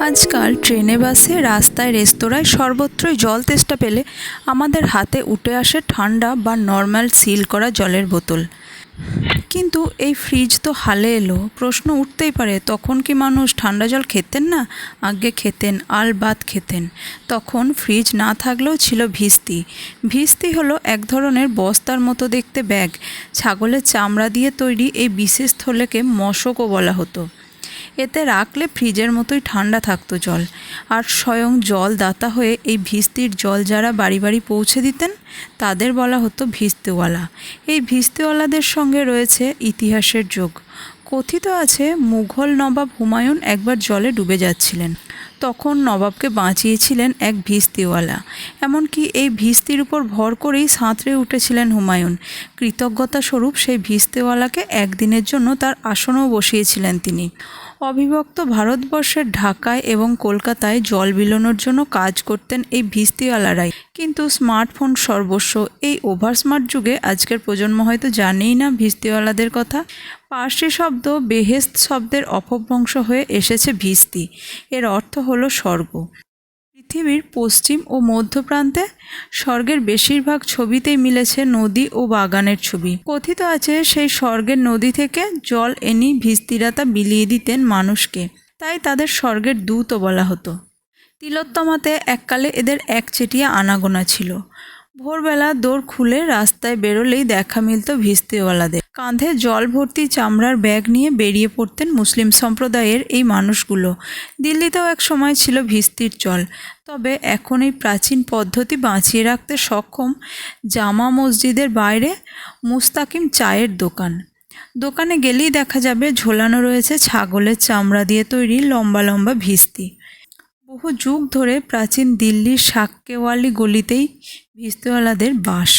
আজকাল ট্রেনে, বাসে, রাস্তায়, রেস্তোরাঁয় সর্বত্রই জল তেষ্টা পেলে আমাদের হাতে উঠে আসে ঠান্ডা বা নর্মাল সিল করা জলের বোতল। কিন্তু এই ফ্রিজ তো হালে এলো, প্রশ্ন উঠতেই পারে, তখন কি মানুষ ঠান্ডা জল খেতেন না? আগে খেতেন, আল বাত খেতেন। তখন ফ্রিজ না থাকলেও ছিল ভিস্তি। ভিস্তি হলো এক ধরনের বস্তার মতো দেখতে ব্যাগ। ছাগলের চামড়া দিয়ে তৈরি এই বিশেষ থলেকে মশকও বলা হতো। এতে রাখলে ফ্রিজের মতোই ঠান্ডা থাকতো জল। আর স্বয়ং জল দাতা হয়ে এই ভিস্তির জল যারা বাড়ি বাড়ি পৌঁছে দিতেন, তাদের বলা হতো ভিস্তিওয়ালা। এই ভিস্তিওয়ালাদের সঙ্গে রয়েছে ইতিহাসের যোগ। কথিত আছে, মুঘল নবাব হুমায়ুন একবার জলে ডুবে যাচ্ছিলেন। তখন নবাবকে বাঁচিয়েছিলেন এক ভিস্তিওয়ালা। এমনকি এই ভিস্তির উপর ভর করেই সাঁতরে উঠেছিলেন হুমায়ুন। কৃতজ্ঞতা স্বরূপ সেই ভিস্তিওয়ালাকে একদিনের জন্য তার আসনেও বসিয়েছিলেন তিনি। অবিভক্ত ভারতবর্ষের ঢাকায় এবং কলকাতায় জল বিলোনোর জন্য কাজ করতেন এই ভিস্তিওয়ালারাই। কিন্তু স্মার্টফোন সর্বস্ব। এই ওভার স্মার্ট যুগে আজকের প্রজন্ম হয়তো জানেই না ভিস্তিওয়ালাদের কথা। পার্সি শব্দ, বেহেস্ত শব্দের অপভ্রংশ হয়ে এসেছে ভিস্তি। এর অর্থ হলো স্বর্গ। পৃথিবীর পশ্চিম ও মধ্য প্রান্তে স্বর্গের বেশিরভাগ ছবিতেই মিলেছে নদী ও বাগানের ছবি। কথিত আছে সেই স্বর্গের নদী থেকে জল এনি ভিস্তিরাতা বিলিয়ে দিতেন মানুষকে। তাই তাদের স্বর্গের দূতও বলা হতো। তিলোত্তমাতে এককালে এদের একচেটিয়া আনাগোনা ছিল। ভোরবেলা দৌড় খুলে রাস্তায় বেরোলেই দেখা মিলত ভিস্তিওয়ালাদের। কাঁধে জল ভর্তি চামড়ার ব্যাগ নিয়ে বেরিয়ে পড়তেন মুসলিম সম্প্রদায়ের এই মানুষগুলো। দিল্লিতেও এক সময় ছিল ভিস্তির চল। তবে এখন এই প্রাচীন পদ্ধতি বাঁচিয়ে রাখতে সক্ষম জামা মসজিদের বাইরে মুস্তাকিম চায়ের দোকান। দোকানে গেলেই দেখা যাবে ঝোলানো রয়েছে ছাগলের চামড়া দিয়ে তৈরি লম্বা লম্বা ভিস্তি। বহু যুগ ধরে প্রাচীন দিল্লির সাক্কেওয়ালি গলিতেই ভিস্তওয়ালাদের বাস।